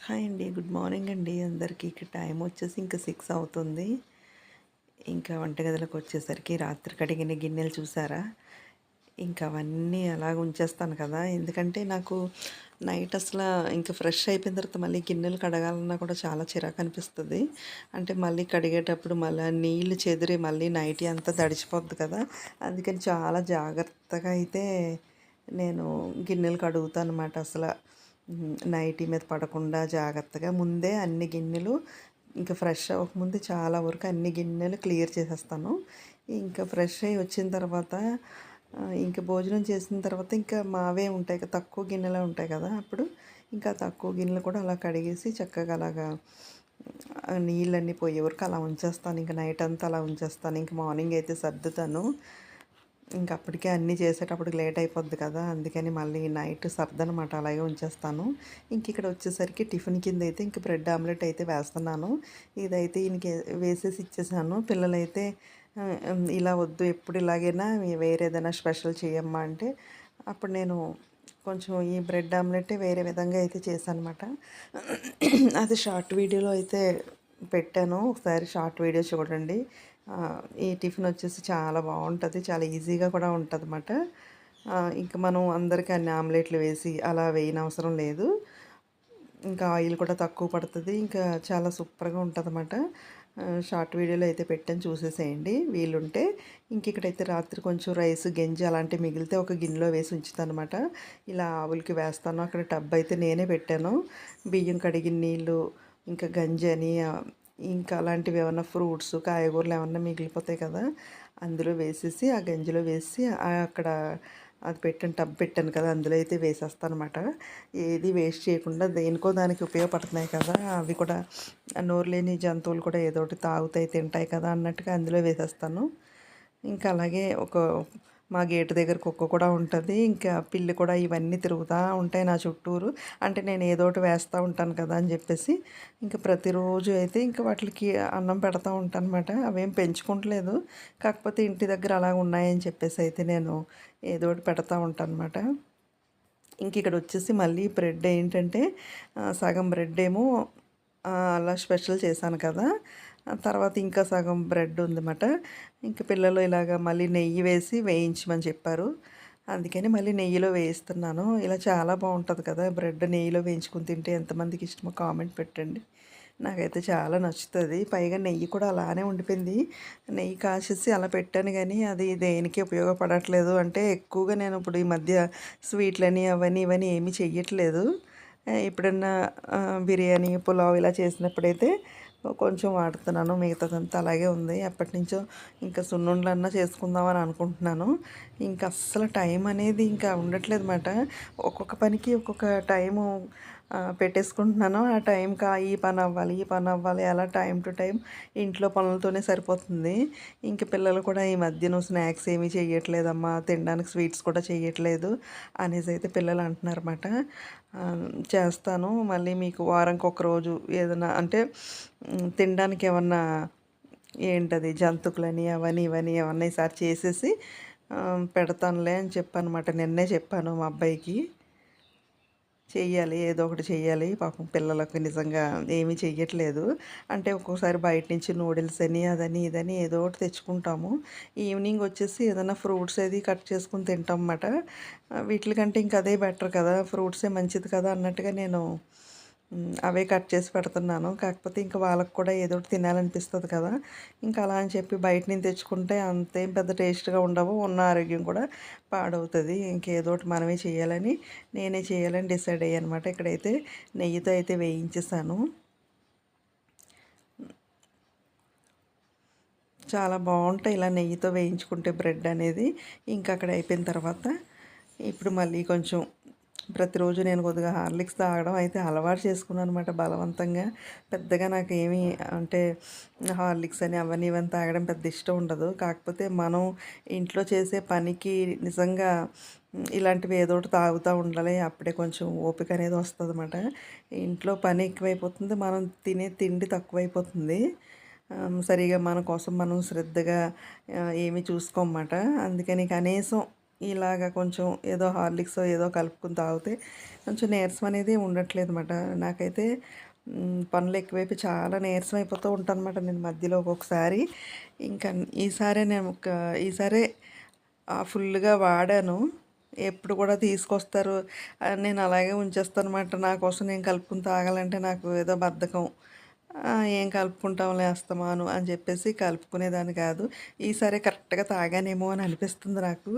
Hi అండి good morning అండి. అందరికీ ఇక్కడ టైం వచ్చేసి ఇంకా సిక్స్ అవుతుంది. ఇంకా వంటగదిలోకి వచ్చేసరికి రాత్రి కడిగిన గిన్నెలు చూసారా? ఇంకా అవన్నీ అలాగ ఉంచేస్తాను కదా. ఎందుకంటే నాకు నైట్ అసలు ఇంకా ఫ్రెష్ అయిపోయిన తర్వాత మళ్ళీ గిన్నెలు కడగాలన్నా కూడా చాలా చిరాకు అనిపిస్తుంది. అంటే మళ్ళీ కడిగేటప్పుడు మళ్ళీ నీళ్ళు చెదిరి మళ్ళీ నైట్ అంతా తడిచిపోద్ది కదా. అందుకని చాలా జాగ్రత్తగా అయితే నేను గిన్నెలు కడుగుతాను అనమాట అసలు. నైటీ మీద పడకుండా జాగ్రత్తగా ముందే అన్ని గిన్నెలు ఇంకా ఫ్రెష్ అవ్వకముందు చాలా వరకు అన్ని గిన్నెలు క్లియర్ చేసేస్తాను. ఇంకా ఫ్రెష్ అయ్యి వచ్చిన తర్వాత ఇంకా భోజనం చేసిన తర్వాత ఇంకా మావే ఉంటాయి కదా తక్కువ గిన్నెలే ఉంటాయి కదా అప్పుడు. ఇంకా తక్కువ గిన్నెలు కూడా అలా కడిగేసి చక్కగా అలాగా నీళ్ళన్నీ పోయే వరకు అలా ఉంచేస్తాను. ఇంకా నైట్ అంతా అలా ఉంచేస్తాను. ఇంకా మార్నింగ్ అయితే సర్దుతాను. ఇంకా అప్పటికే అన్నీ చేసేటప్పటికి లేట్ అయిపోద్ది కదా అందుకని మళ్ళీ నైట్ సర్దనమాట అలాగే ఉంచేస్తాను. ఇంక ఇక్కడ వచ్చేసరికి టిఫిన్ కింద అయితే ఇంక బ్రెడ్ ఆమ్లెట్ అయితే వేస్తున్నాను. ఇదైతే ఈయనకి వేసేసి ఇచ్చేసాను. పిల్లలైతే ఇలా వద్దు ఎప్పుడు ఇలాగైనా వేరే ఏదైనా స్పెషల్ చేయమ్మా అంటే అప్పుడు నేను కొంచెం ఈ బ్రెడ్ ఆమ్లెట్ వేరే విధంగా అయితే చేశాను అనమాట అది షార్ట్ వీడియోలో అయితే పెట్టాను. ఒకసారి షార్ట్ వీడియో చూడండి. ఈ టిఫిన్ వచ్చేసి చాలా బాగుంటుంది చాలా ఈజీగా కూడా ఉంటుంది అన్నమాట ఇంకా మనం అందరికీ అన్ని ఆమ్లెట్లు వేసి అలా వేయనవసరం లేదు. ఇంకా ఆయిల్ కూడా తక్కువ పడుతుంది ఇంకా చాలా సూపర్గా ఉంటుంది అన్నమాట షార్ట్ వీడియోలో అయితే పెట్టాను చూసేసేయండి వీలుంటే. ఇంక ఇక్కడైతే రాత్రి కొంచెం రైస్ గంజి అలాంటివి మిగిలితే ఒక గిన్నెలో వేసి ఉంచుతాను అనమాట ఇలా ఆవులకి వేస్తాను అక్కడ టబ్ అయితే నేనే పెట్టాను. బియ్యం కడిగిన నీళ్ళు ఇంకా గంజి అని ఇంకా అలాంటివి ఏమైనా ఫ్రూట్స్ కాయగూరలు ఏమన్నా మిగిలిపోతాయి కదా అందులో వేసేసి ఆ గంజిలో వేసి అక్కడ అది పెట్టాను టబ్ పెట్టాను కదా అందులో అయితే వేసేస్తాను అనమాట ఏది వేస్ట్ చేయకుండా దేనికో దానికి ఉపయోగపడుతున్నాయి కదా అవి కూడా నోరు లేని జంతువులు కూడా ఏదో ఒకటి తాగుతాయి తింటాయి కదా అన్నట్టుగా అందులో వేసేస్తాను. ఇంకా అలాగే ఒక మా గేటు దగ్గర కుక్క కూడా ఉంటుంది. ఇంకా పిల్లి కూడా ఇవన్నీ తిరుగుతూ ఉంటాయి నా చుట్టూరు. అంటే నేను ఏదో ఒకటి వేస్తూ ఉంటాను కదా అని చెప్పేసి. ఇంకా ప్రతిరోజు అయితే ఇంకా వాటికి అన్నం పెడతా ఉంటాను అనమాట అవేం పెంచుకుంటలేదు. కాకపోతే ఇంటి దగ్గర అలా ఉన్నాయని చెప్పేసి అయితే నేను ఏదో ఒకటి పెడతా ఉంటాను అనమాట ఇంక ఇక్కడ వచ్చేసి మళ్ళీ బ్రెడ్ ఏంటంటే సగం బ్రెడ్ ఏమో అలా స్పెషల్ చేశాను కదా. తర్వాత ఇంకా సగం బ్రెడ్ ఉందన్నమాట. ఇంకా పిల్లలు ఇలాగ మళ్ళీ నెయ్యి వేసి వేయించమని చెప్పారు. అందుకని మళ్ళీ నెయ్యిలో వేయిస్తున్నాను. ఇలా చాలా బాగుంటుంది కదా బ్రెడ్ నెయ్యిలో వేయించుకుని తింటే ఎంతమందికి ఇష్టమో కామెంట్ పెట్టండి. నాకైతే చాలా నచ్చుతుంది. పైగా నెయ్యి కూడా అలానే ఉండిపోయింది. నెయ్యి కాసేసి అలా పెట్టాను కానీ అది దేనికి ఉపయోగపడట్లేదు. అంటే ఎక్కువగా నేను ఇప్పుడు ఈ మధ్య స్వీట్లని అవన్నీ ఇవన్నీ ఏమీ చెయ్యట్లేదు. ఎప్పుడన్నా బిర్యానీ పులావ్ ఇలా చేసినప్పుడైతే కొంచెం వాడుతున్నాను. మిగతాదంతా అలాగే ఉంది. ఎప్పటి నుంచో ఇంకా సున్నుండ్లన్నా చేసుకుందామని అనుకుంటున్నాను. ఇంకా అస్సలు టైం అనేది ఇంకా ఉండట్లేదు అన్నమాట ఒక్కొక్క పనికి ఒక్కొక్క టైము పెట్టేసుకుంటున్నాను. ఆ టైంకి ఈ పని అవ్వాలి ఈ పని అవ్వాలి అలా టైం టు టైం ఇంట్లో పనులతోనే సరిపోతుంది. ఇంక పిల్లలు కూడా ఈ మధ్యన స్నాక్స్ ఏమీ చేయట్లేదమ్మా తినడానికి స్వీట్స్ కూడా చేయట్లేదు అనేసి అయితే పిల్లలు అంటున్నారన్నమాట. చేస్తాను. మళ్ళీ మీకు వారంకి ఒక రోజు ఏదైనా అంటే తినడానికి ఏమన్నా ఏంటది జంతుకులని అవన్నీ ఇవన్నీ ఏమన్నా ఈసారి చేసేసి పెడతానులే అని చెప్పాను అనమాట నిన్నే చెప్పాను మా అబ్బాయికి. చెయ్యాలి ఏదో ఒకటి చెయ్యాలి. పాపం పిల్లలకు నిజంగా ఏమీ చెయ్యట్లేదు. అంటే ఒక్కోసారి బయట నుంచి నూడిల్స్ అని అదని ఇదని ఏదో ఒకటి తెచ్చుకుంటాము. ఈవినింగ్ వచ్చేసి ఏదైనా ఫ్రూట్స్ అది కట్ చేసుకుని తింటాం అన్నమాట. వీటికంటే ఇంక అదే బెటర్ కదా. ఫ్రూట్సే మంచిది కదా అన్నట్టుగా నేను అవే కట్ చేసి పెడుతున్నాను. కాకపోతే ఇంకా వాళ్ళకి కూడా ఏదో ఒకటి తినాలనిపిస్తుంది కదా. ఇంకా అలా అని చెప్పి బయట నుంచి తెచ్చుకుంటే అంతేం పెద్ద టేస్ట్గా ఉండవు. ఉన్న ఆరోగ్యం కూడా పాడవుతుంది. ఇంకేదో ఒకటి మనమే చేయాలని నేనే చేయాలని డిసైడ్ అయ్యాను అనమాట ఇక్కడైతే నెయ్యితో అయితే వేయించేసాను. చాలా బాగుంటాయి ఇలా నెయ్యితో వేయించుకుంటే బ్రెడ్ అనేది. ఇంకా అక్కడ అయిపోయిన తర్వాత ఇప్పుడు మళ్ళీ కొంచెం ప్రతిరోజు నేను కొద్దిగా హార్లిక్స్ తాగడం అయితే అలవాటు చేసుకున్నాను అనమాట బలవంతంగా. పెద్దగా నాకు ఏమీ అంటే హార్లిక్స్ అని అవన్నీ ఇవన్నీ తాగడం పెద్ద ఇష్టం ఉండదు. కాకపోతే మనం ఇంట్లో చేసే పనికి నిజంగా ఇలాంటివి ఏదో ఒకటి తాగుతూ ఉండాలి. అప్పుడే కొంచెం ఓపిక అనేది వస్తుంది అనమాట ఇంట్లో పని ఎక్కువైపోతుంది. మనం తినే తిండి తక్కువైపోతుంది. సరిగా మన కోసం మనం శ్రద్ధగా ఏమి చూసుకోమాట అందుకని కనీసం ఇలాగ కొంచెం ఏదో హార్లిక్స్ ఏదో కలుపుకుని తాగితే కొంచెం నీరసం అనేది ఉండట్లేదు అనమాట నాకైతే పనులు ఎక్కువైపు చాలా నీరసం అయిపోతూ ఉంటాను నేను మధ్యలో ఒక్కొక్కసారి. ఇంకా ఈసారి నేను ఒక ఈసారి ఫుల్గా వాడాను. ఎప్పుడు కూడా తీసుకొస్తారు. నేను అలాగే ఉంచేస్తాను అనమాట నా కోసం నేను కలుపుకుని తాగాలంటే నాకు ఏదో బద్ధకం. ఏం కలుపుకుంటాంలే అస్తమాను అని చెప్పేసి కలుపుకునేదాన్ని కాదు. ఈసారి కరెక్ట్గా తాగానేమో అని అనిపిస్తుంది నాకు.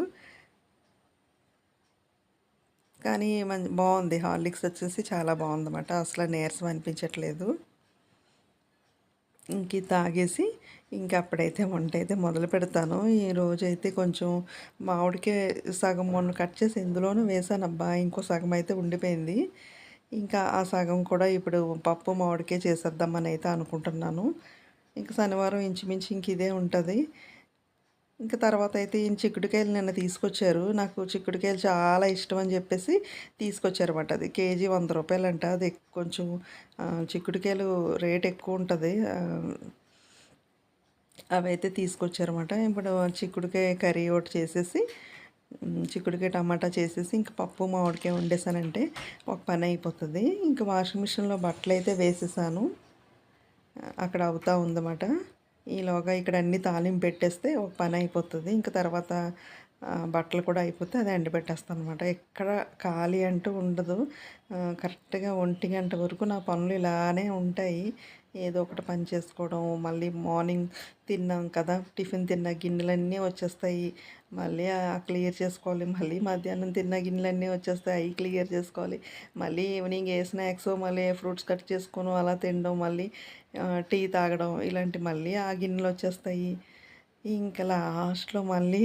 కానీ మంచి బాగుంది. హార్లిక్స్ వచ్చేసి చాలా బాగుందన్నమాట. అసలు నీరసం అనిపించట్లేదు. ఇంక తాగేసి ఇంక అప్పుడైతే వంట అయితే మొదలు పెడతాను. ఈ రోజైతే అయితే కొంచెం మామిడికే సగం మొన్న కట్ చేసి ఇందులోనూ వేసాను అబ్బా ఇంకో సగం అయితే ఉండిపోయింది. ఇంకా ఆ సగం కూడా ఇప్పుడు పప్పు మామిడికే చేసేద్దామని అయితే అనుకుంటున్నాను. ఇంకా శనివారం ఇంచుమించు ఇంక ఇదే ఉంటుంది. ఇంకా తర్వాత అయితే ఈయన చిక్కుడుకాయలు నిన్న తీసుకొచ్చారు. నాకు చిక్కుడుకాయలు చాలా ఇష్టం అని చెప్పేసి తీసుకొచ్చారు అనమాట అది కేజీ వంద రూపాయలంట. అది కొంచెం చిక్కుడుకాయలు రేట్ ఎక్కువ ఉంటుంది. అవి అయితే తీసుకొచ్చారన్నమాట. ఇప్పుడు చిక్కుడుకాయ కర్రీ ఒకటి చేసేసి చిక్కుడుకాయ టమాటా చేసేసి ఇంకా పప్పు మామిడికాయ వండేసానంటే ఒక పని అయిపోతుంది. ఇంకా వాషింగ్ మిషన్లో బట్టలు అయితే వేసేసాను అక్కడ అవుతా ఉందన్నమాట. ఈలోగా ఇక్కడ అన్ని తాలింపు పెట్టేస్తే ఒక పని అయిపోతుంది. ఇంకా తర్వాత బట్టలు కూడా అయిపోతే అది ఎండబెట్టేస్తాను అనమాట ఎక్కడ ఖాళీ అంటూ ఉండదు. కరెక్ట్గా ఒంటి గంట వరకు నా పనులు ఇలానే ఉంటాయి. ఏదో ఒకటి పని చేసుకోవడం మళ్ళీ మార్నింగ్ తిన్నాం కదా టిఫిన్ తిన్న గిన్నెలన్నీ వచ్చేస్తాయి. మళ్ళీ క్లియర్ చేసుకోవాలి మళ్ళీ మధ్యాహ్నం తిన్న గిన్నెలన్నీ వచ్చేస్తాయి అవి క్లియర్ చేసుకోవాలి. మళ్ళీ ఈవినింగ్ ఏ స్నాక్స్ మళ్ళీ ఏ ఫ్రూట్స్ కట్ చేసుకొని అలా తినడం మళ్ళీ టీ తాగడం ఇలాంటి మళ్ళీ ఆ గిన్నెలు వచ్చేస్తాయి. ఇంకా లాస్ట్లో మళ్ళీ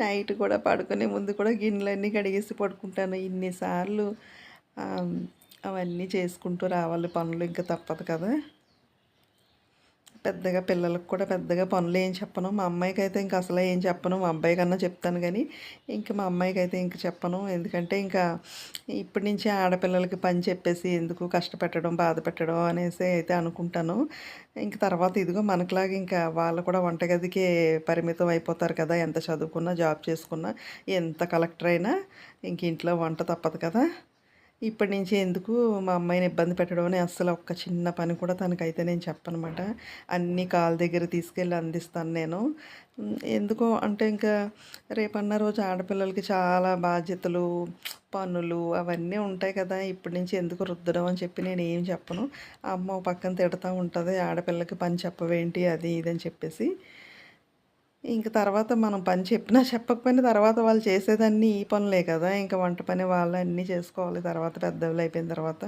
నైట్ కూడా పడుకునే ముందు కూడా గిన్నెలన్నీ కడిగేసి పడుకుంటాను. ఇన్నిసార్లు అవన్నీ చేసుకుంటూ రావాలి పనులు ఇంకా తప్పదు కదా. పెద్దగా పిల్లలకు కూడా పెద్దగా పనులు ఏం చెప్పను. మా అమ్మాయికి అయితే ఇంకా అసలు ఏం చెప్పను. మా అబ్బాయి కన్నా చెప్తాను కానీ ఇంకా మా అమ్మాయికి అయితే ఇంక చెప్పను. ఎందుకంటే ఇంకా ఇప్పటి నుంచే ఆడపిల్లలకి పని చెప్పేసి ఎందుకు కష్టపెట్టడం బాధ పెట్టడం అనేసి అయితే అనుకుంటాను. ఇంక తర్వాత ఇదిగో మనకులాగా ఇంకా వాళ్ళు కూడా వంటగదికే పరిమితం అయిపోతారు కదా. ఎంత చదువుకున్నా జాబ్ చేసుకున్నా ఎంత కలెక్టర్ అయినా ఇంక ఇంట్లో వంట తప్పదు కదా. ఇప్పటి నుంచి ఎందుకు మా అమ్మాయిని ఇబ్బంది పెట్టడం అని అస్సలు ఒక్క చిన్న పని కూడా తనకైతే నేను చెప్పనమాట. అన్ని కాళ్ళ దగ్గర తీసుకెళ్ళి అందిస్తాను నేను. ఎందుకో అంటే ఇంకా రేపన్న రోజు ఆడపిల్లలకి చాలా బాధ్యతలు పనులు అవన్నీ ఉంటాయి కదా. ఇప్పటి నుంచి ఎందుకు రుద్దడం అని చెప్పి నేను ఏం చెప్పను. అమ్మ పక్కన తిడతా ఉంటుంది ఆడపిల్లకి పని చెప్పవేంటి అది ఇది అని చెప్పేసి. ఇంక తర్వాత మనం పని చెప్పినా చెప్పకపోయినా తర్వాత వాళ్ళు చేసేదన్నీ ఈ పనులే కదా. ఇంకా వంట పని వాళ్ళు అన్నీ చేసుకోవాలి. తర్వాత పెద్దవాళ్ళు అయిపోయిన తర్వాత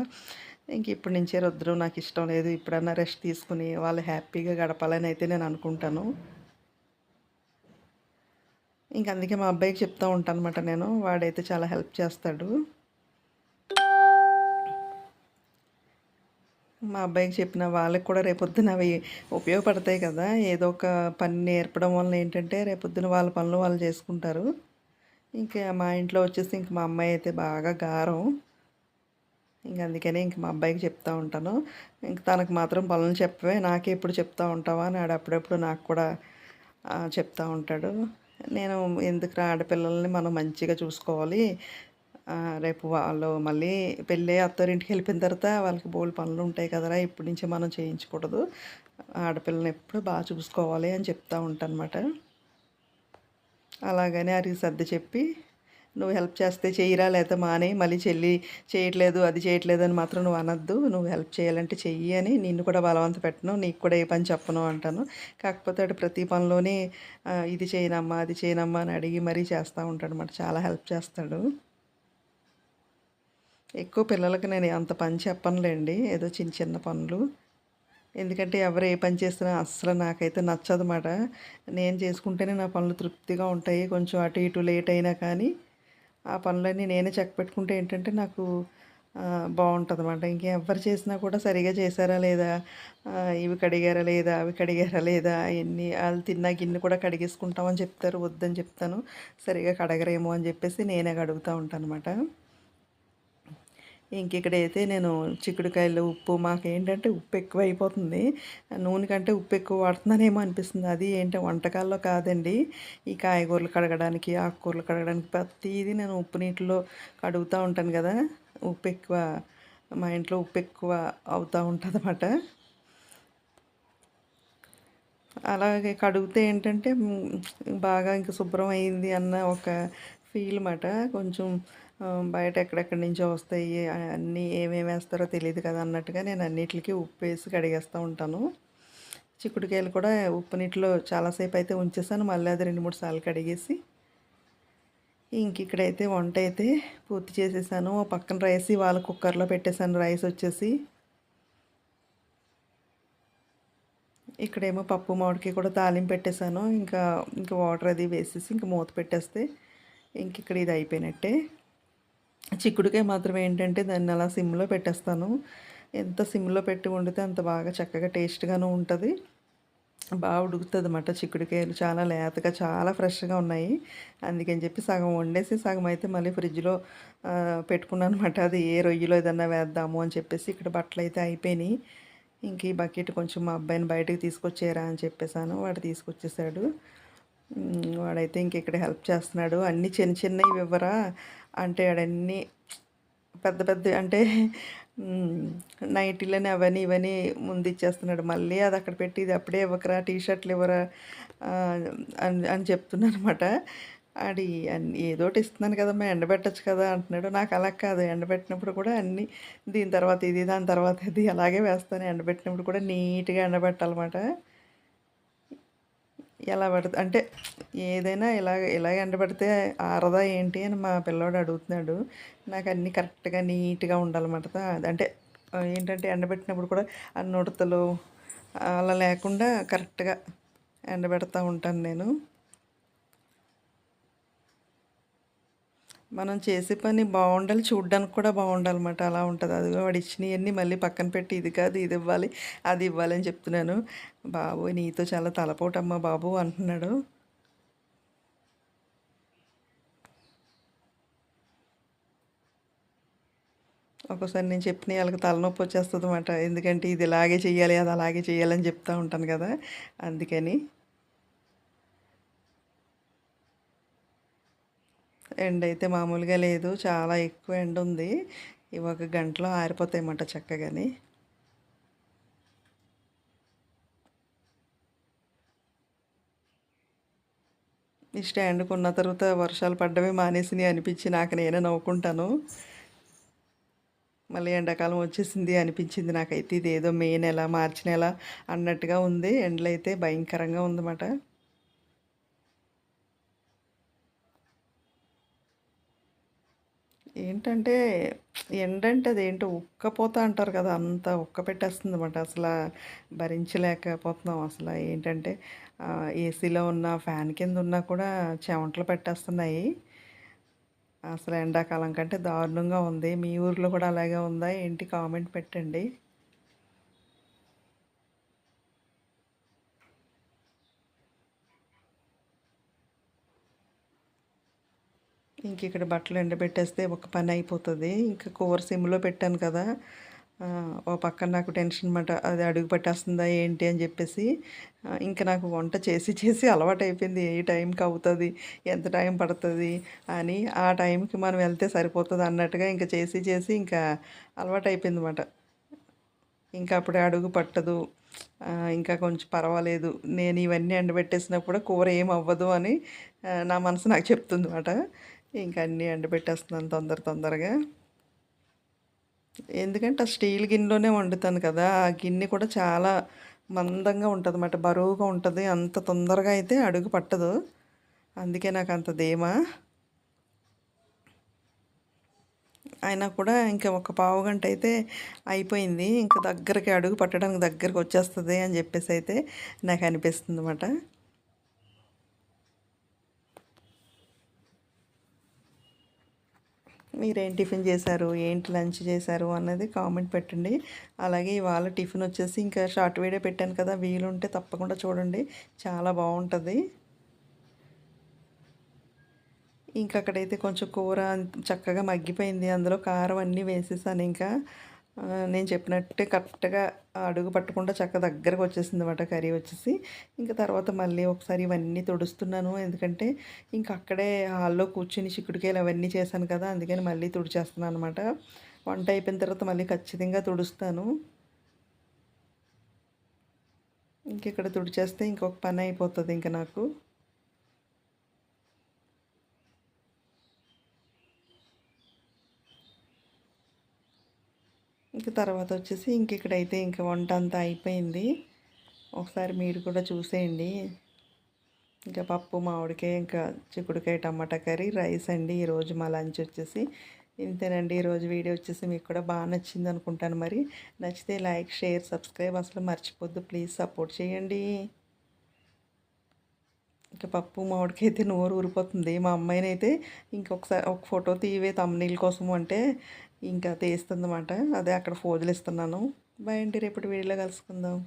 ఇంక ఇప్పటి నుంచే రుద్దరం నాకు ఇష్టం లేదు ఇప్పుడన్నా రెస్ట్ తీసుకుని వాళ్ళు హ్యాపీగా గడపాలని అయితే నేను అనుకుంటాను. ఇంక అందుకే మా అబ్బాయికి చెప్తూ ఉంటాను అనమాట నేను వాడైతే చాలా హెల్ప్ చేస్తాడు. మా అబ్బాయికి చెప్పిన వాళ్ళకి కూడా రేపొద్దున అవి ఉపయోగపడతాయి కదా. ఏదో ఒక పని నేర్పడం వల్ల ఏంటంటే రేపొద్దున వాళ్ళ పనులు వాళ్ళు చేసుకుంటారు. ఇంకా మా ఇంట్లో వచ్చేసి ఇంక మా అమ్మాయి అయితే బాగా గారం. ఇంక అందుకనే ఇంక మా అబ్బాయికి చెప్తూ ఉంటాను. ఇంక తనకు మాత్రం పనులు చెప్పవే నాకే ఎప్పుడు చెప్తూ ఉంటావా అని అప్పుడప్పుడు నాకు కూడా చెప్తూ ఉంటాడు. నేను ఎందుకు ఆడపిల్లల్ని మనం మంచిగా చూసుకోవాలి? రేపు వాళ్ళు మళ్ళీ పెళ్ళి అత్తారింటికి వెళ్ళిపోయిన తర్వాత వాళ్ళకి బోల్డ్ పనులు ఉంటాయి కదరా ఇప్పటి నుంచి మనం చేయించకూడదు. ఆడపిల్లని ఎప్పుడు బాగా చూసుకోవాలి అని చెప్తా ఉంటానమాట. అలాగని అరికి సర్ది చెప్పి నువ్వు హెల్ప్ చేస్తే చెయ్యిరా లేకపోతే మానే మళ్ళీ చెల్లి చేయట్లేదు అది చేయట్లేదు అని మాత్రం నువ్వు అనొద్దు. నువ్వు హెల్ప్ చేయాలంటే చెయ్యి అని నిన్ను కూడా బలవంత పెట్టను నీకు కూడా ఏ పని చెప్పను అంటాను. కాకపోతే అటు ప్రతి పనిలోనే ఇది చేయనమ్మా అది చేయనమ్మా అని అడిగి మరీ చేస్తూ ఉంటాడు అనమాట. చాలా హెల్ప్ చేస్తాడు. ఎక్కువ పిల్లలకి నేను అంత పని చెప్పనులేండి. ఏదో చిన్న చిన్న పనులు. ఎందుకంటే ఎవరు ఏ పని చేసినా అస్సలు నాకైతే నచ్చదన్నమాట. నేను చేసుకుంటేనే నా పనులు తృప్తిగా ఉంటాయి. కొంచెం అటు ఇటు లేట్ అయినా కానీ ఆ పనులన్నీ నేనే చెక్ పెట్టుకుంటే ఏంటంటే నాకు బాగుంటుంది అనమాట ఇంకెవరు చేసినా కూడా సరిగా చేశారా లేదా? ఇవి కడిగారా లేదా? అవి కడిగారా లేదా? ఎన్ని వాళ్ళు తిన్నా గిన్నె కూడా కడిగేసుకుంటామని చెప్తారు. వద్దని చెప్తాను. సరిగా కడగరేమో అని చెప్పేసి నేనే కడుగుతూ ఉంటాను అనమాట ఇంక ఇక్కడైతే నేను చిక్కుడుకాయలు ఉప్పు మాకు ఏంటంటే ఉప్పు ఎక్కువ అయిపోతుంది నూనె కంటే ఉప్పు ఎక్కువ వాడుతున్నానేమో అనిపిస్తుంది. అది ఏంటంటే వంటకాల్లో కాదండి. ఈ కాయగూరలు కడగడానికి ఆకుకూరలు కడగడానికి ప్రతిదీ నేను ఉప్పు నీటిలో కడుగుతూ ఉంటాను కదా. ఉప్పు ఎక్కువ మా ఇంట్లో ఉప్పు ఎక్కువ అవుతూ ఉంటుంది అన్నమాట అలాగే కడిగితే ఏంటంటే బాగా ఇంకా శుభ్రం అయింది అన్న ఒక ఫీల్ మాట కొంచెం బయట ఎక్కడెక్కడి నుంచో వస్తాయి అన్నీ ఏమేమి వేస్తారో తెలియదు కదా అన్నట్టుగా నేను అన్నిటికీ ఉప్పు వేసి కడిగేస్తూ ఉంటాను. చిక్కుడుకాయలు కూడా ఉప్పు నీటిలో చాలాసేపు అయితే ఉంచేసాను మళ్ళీ అది రెండు మూడు సార్లు కడిగేసి. ఇంక ఇక్కడైతే వంట అయితే పూర్తి చేసేసాను. ఓ పక్కన రైస్ ఇవాళ కుక్కర్లో పెట్టేశాను రైస్ వచ్చేసి. ఇక్కడేమో పప్పు మామిడికి కూడా తాలింపు పెట్టేశాను. ఇంకా ఇంకా వాటర్ అది వేసేసి ఇంకా మూత పెట్టేస్తే ఇంక ఇక్కడ ఇది అయిపోయినట్టే. చిక్కుడుకాయ మాత్రం ఏంటంటే దాన్ని అలా సిమ్లో పెట్టేస్తాను. ఎంత సిమ్లో పెట్టి వండితే అంత బాగా చక్కగా టేస్ట్గాను ఉంటుంది. బాగా ఉడుకుతుంది అన్నమాట చిక్కుడుకాయలు. చాలా లేతగా చాలా ఫ్రెష్గా ఉన్నాయి. అందుకని చెప్పి సగం వండేసి సగం అయితే మళ్ళీ ఫ్రిడ్జ్లో పెట్టుకున్నాను అనమాట అది ఏ రొయ్యలో ఏదన్నా వేద్దాము అని చెప్పేసి ఇక్కడ బట్టలు అయితే అయిపోయినాయి. ఇంక ఈ బకెట్ కొంచెం మా అబ్బాయిని బయటకు తీసుకొచ్చేరా అని చెప్పేసాను. వాడు తీసుకొచ్చేసాడు. వాడైతే ఇంక ఇక్కడ హెల్ప్ చేస్తున్నాడు. అన్నీ చిన్న చిన్నవి ఇవ్వరా? అంటే ఆడన్నీ పెద్ద పెద్ద అంటే నైటీలని అవన్నీ ఇవన్నీ ముందు ఇచ్చేస్తున్నాడు. మళ్ళీ అది అక్కడ పెట్టి ఇది అప్పుడే ఇవ్వకరా టీ షర్ట్లు ఇవ్వరా అని అని చెప్తున్నాను అనమాట అది అన్ని ఏదోటి ఇస్తున్నాను ఇస్తున్నాను కదమ్మా ఎండబెట్టచ్చు కదా అంటున్నాడు. నాకు అలా కాదు. ఎండబెట్టినప్పుడు కూడా అన్నీ దీని తర్వాత ఇది దాని తర్వాత ఇది అలాగే వేస్తాను. ఎండబెట్టినప్పుడు కూడా నీట్గా ఎండబెట్టాలన్నమాట. ఎలా పడితే అంటే ఏదైనా ఇలా ఇలా ఎండబెడితే ఆరదా ఏంటి అని మా పిల్లోడు అడుగుతున్నాడు. నాకు అన్నీ కరెక్ట్గా నీట్గా ఉండాలన్నమాట. అంటే ఏంటంటే ఎండబెట్టినప్పుడు కూడా అన్ని ఉడతలు అలా లేకుండా కరెక్ట్గా ఎండబెడతా ఉంటాను నేను. మనం చేసే పని బాగుండాలి చూడడానికి కూడా బాగుండాలన్నమాట. అలా ఉంటుంది. అదిగో వాడు ఇచ్చినవన్నీ మళ్ళీ పక్కన పెట్టి ఇది కాదు ఇది ఇవ్వాలి అది ఇవ్వాలి అని చెప్తున్నాను. బాబు నీతో చాలా తలపోటమ్మా బాబు అంటున్నాడు. ఒక్కోసారి నేను చెప్పిన వాళ్ళకి తలనొప్పి వచ్చేస్తుంది అనమాట ఎందుకంటే ఇది ఇలాగే చేయాలి అది అలాగే చేయాలని చెప్తూ ఉంటాను కదా. అందుకని ఎండ అయితే మామూలుగా లేదు చాలా ఎక్కువ ఎండ ఉంది. ఇవి ఒక గంటలో ఆరిపోతాయన్నమాట చక్కగాని ఈ స్టాండ్ కొన్న తర్వాత వర్షాలు పడ్డమే మానేసినాయి అనిపించి నాకు నేనే నవ్వుకుంటాను. మళ్ళీ ఎండాకాలం వచ్చేసింది అనిపించింది నాకైతే. ఇది ఏదో మే నెల మార్చి నెల అన్నట్టుగా ఉంది. ఎండలు అయితే భయంకరంగా ఉందన్నమాట. ఏంటంటే ఎండంటే అదేంటో ఉక్కపోతా అంటారు కదా అంత ఉక్క పెట్టేస్తుంది అనమాట అసలు భరించలేకపోతున్నాం. అసలు ఏంటంటే ఏసీలో ఉన్న ఫ్యాన్ కింద ఉన్నా కూడా చెమటలు పెట్టేస్తున్నాయి. అసలు ఎండాకాలం కంటే దారుణంగా ఉంది. మీ ఊర్లో కూడా అలాగే ఉందా? ఏంటి కామెంట్ పెట్టండి. ఇంక ఇక్కడ బట్టలు ఎండబెట్టేస్తే ఒక పని అయిపోతుంది. ఇంకా కూర సిమ్లో పెట్టాను కదా. ఓ పక్కన నాకు టెన్షన్ అనమాట అది అడుగు పట్టేస్తుందా ఏంటి అని చెప్పేసి ఇంకా నాకు వంట చేసి చేసి అలవాటు అయిపోయింది ఏ టైంకి అవుతుంది ఎంత టైం పడుతుంది అని ఆ టైంకి మనం వెళ్తే సరిపోతుంది అన్నట్టుగా ఇంకా చేసి చేసి ఇంకా అలవాటు అయిపోయింది అనమాట ఇంకా అప్పుడే అడుగు పట్టదు. ఇంకా కొంచెం పర్వాలేదు. నేను ఇవన్నీ ఎండబెట్టేసినప్పుడు కూర ఏం అవ్వదు అని నా మనసు నాకు చెప్తుంది అనమాట ఇంకా అన్నీ ఎండబెట్టేస్తున్నాను తొందర తొందరగా. ఎందుకంటే ఆ స్టీల్ గిన్నెలోనే వండుతాను కదా ఆ గిన్నె కూడా చాలా మందంగా ఉంటుంది అన్నమాట బరువుగా ఉంటుంది అంత తొందరగా అయితే అడుగు పట్టదు. అందుకే నాకు అంత ధీమా. అయినా కూడా ఇంకా ఒక పావు గంట అయితే అయిపోయింది ఇంకా దగ్గరికి అడుగు పట్టడానికి దగ్గరికి వచ్చేస్తుంది అని చెప్పేసి అయితే నాకు అనిపిస్తుంది అన్నమాట మీరేం టిఫిన్ చేశారు? ఏంటి లంచ్ చేశారు? అన్నది కామెంట్ పెట్టండి. అలాగే ఇవాళ టిఫిన్ వచ్చేసి ఇంకా షార్ట్ వీడియో పెట్టాను కదా వీలుంటే తప్పకుండా చూడండి. చాలా బాగుంటుంది. ఇంకా అక్కడైతే కొంచెం కూర చక్కగా మగ్గిపోయింది. అందులో కారం అన్నీ వేసేసాను ఇంకా. నేను చెప్పినట్టే కరెక్ట్గా అడుగు పట్టకుండా చక్క దగ్గరకు వచ్చేసింది అనమాట కర్రీ వచ్చేసి. ఇంకా తర్వాత మళ్ళీ ఒకసారి ఇవన్నీ తుడుస్తున్నాను. ఎందుకంటే ఇంకా అక్కడే హాల్లో కూర్చుని చిక్కుడుకాయలు అవన్నీ చేశాను కదా అందుకని మళ్ళీ తుడిచేస్తున్నాను అనమాట వంట అయిపోయిన తర్వాత మళ్ళీ ఖచ్చితంగా తుడుస్తాను. ఇంక ఇక్కడ తుడిచేస్తే ఇంకొక పని అయిపోతుంది ఇంకా నాకు. ఇంక తర్వాత వచ్చేసి ఇంక ఇక్కడైతే ఇంకా వంట అంతా అయిపోయింది. ఒకసారి మీరు కూడా చూసేయండి. ఇంకా పప్పు మామిడికాయ ఇంకా చిక్కుడుకాయ టమాటా కర్రీ రైస్ అండి. ఈరోజు మా లంచ్ వచ్చేసి ఇంతేనండి. ఈరోజు వీడియో వచ్చేసి మీకు కూడా బాగా నచ్చింది అనుకుంటాను మరి. నచ్చితే లైక్ షేర్ సబ్స్క్రైబ్ అసలు మర్చిపోద్దు. ప్లీజ్ సపోర్ట్ చేయండి. ఇంకా పప్పు మామిడికి అయితే నోరు ఊరిపోతుంది. మా అమ్మాయినైతే ఇంకొకసారి ఒక ఫోటో తీవే తమ్నీళ్ళ కోసం అంటే ఇంకా తీస్తుందన్నమాట. అదే అక్కడ ఫోజులు ఇస్తున్నాను. బాయ్ అండి రేపటి వీడియోలో కలుసుకుందాం.